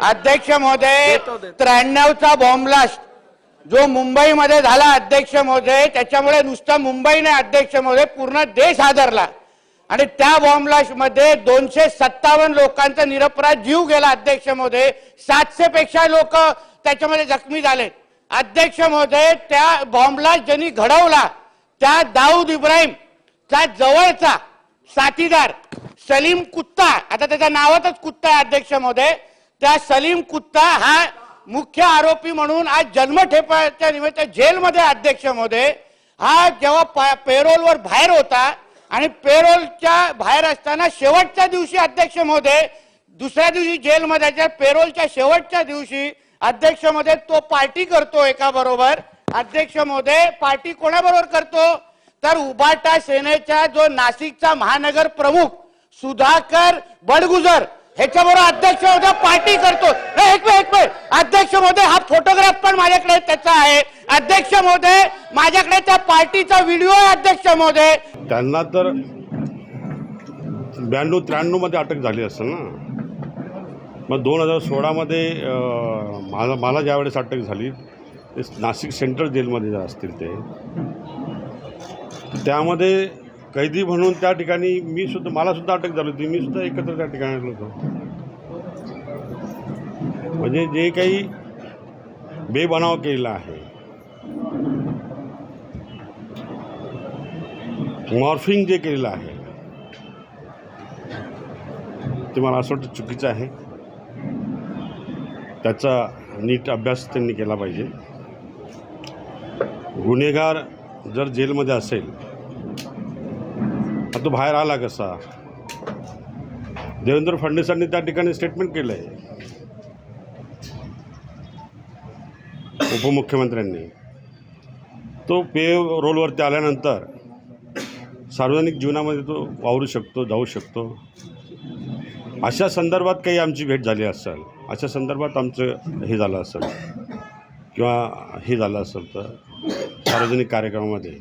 अध्यक्ष महोदय त्र्याण्णवचा bomb blast जो मुंबईमध्ये झाला अध्यक्ष महोदय त्याच्यामुळे नुसतं मुंबई नाही अध्यक्ष महोदय पूर्ण देश हादरला आणि त्या बॉम्ब ब्लास्टमध्ये दोनशे सत्तावन्न लोकांचा निरपराध जीव गेला अध्यक्ष महोदय. सातशे पेक्षा लोक त्याच्यामध्ये जखमी झाले अध्यक्ष महोदय त्या बॉम्ब ब्लास्ट ज्यांनी घडवला त्या दाऊद इब्राहिम चा जवळचा साथीदार सलीम कुत्ता आता त्याच्या नावातच कुत्ता आहे अध्यक्ष महोदय. त्या सलीम कुत्ता हा मुख्य आरोपी म्हणून आज जन्मठेपाच्या निमित्त जेलमध्ये अध्यक्ष महोदय हा जेव्हा पेरोलवर बाहेर होता आणि पेरोलच्या बाहेर असताना शेवटच्या दिवशी अध्यक्ष महोदय दुसऱ्या दिवशी जेलमध्ये त्या पेरोलच्या शेवटच्या दिवशी अध्यक्ष महोदय तो पार्टी करतो एका बरोबर. अध्यक्ष महोदय पार्टी कोणाबरोबर करतो? तर उबाटा सेनेचा जो नाशिकचा महानगर प्रमुख सुधाकर बडगुजर. ह्याच्याबरोबर अध्यक्ष महोदय पार्टी करतो नाही, एक मिनिट एक अध्यक्ष महोदय हा फोटोग्राफ पण माझ्याकडे त्याचा आहे. अध्यक्ष महोदय माझ्याकडे त्या पार्टीचा व्हिडिओ आहे अध्यक्ष महोदय. त्यांना तर ब्याण्णव त्र्याण्णवमध्ये अटक झाली असेल ना? मग दोन हजार सोळामध्ये मला मला ज्यावेळेस अटक झाली ते नाशिक सेंट्रल जेलमध्ये जे असतील ते त्यामध्ये कैदी म्हणून त्या ठिकाणी मी सुद्धा मला सुद्धा अटक झाली होती. मी सुद्धा एकत्र त्या ठिकाणी आलो होतो. म्हणजे जे काही बेबनाव केलेला आहे. मॉर्फिंग जे केलेलं आहे. ते मला असं वाटतं चुकीचं आहे. त्याचा नीट अभ्यास त्यांनी केला पाहिजे. गुन्हेगार जर जेलमध्ये असेल तो बाहेर आला कसा? देवेंद्र फडणवीसांनी त्या ठिकाणी स्टेटमेंट केलं आहे उपमुख्यमंत्र्यांनी. तो पे रोलवरती आल्यानंतर सार्वजनिक जीवनामध्ये तो वावरू शकतो जाऊ शकतो. अशा संदर्भात काही आमची भेट झाली असेल अशा संदर्भात आमचं हे झालं असेल किंवा हे झालं असेल तर सार्वजनिक कार्यक्रमामध्ये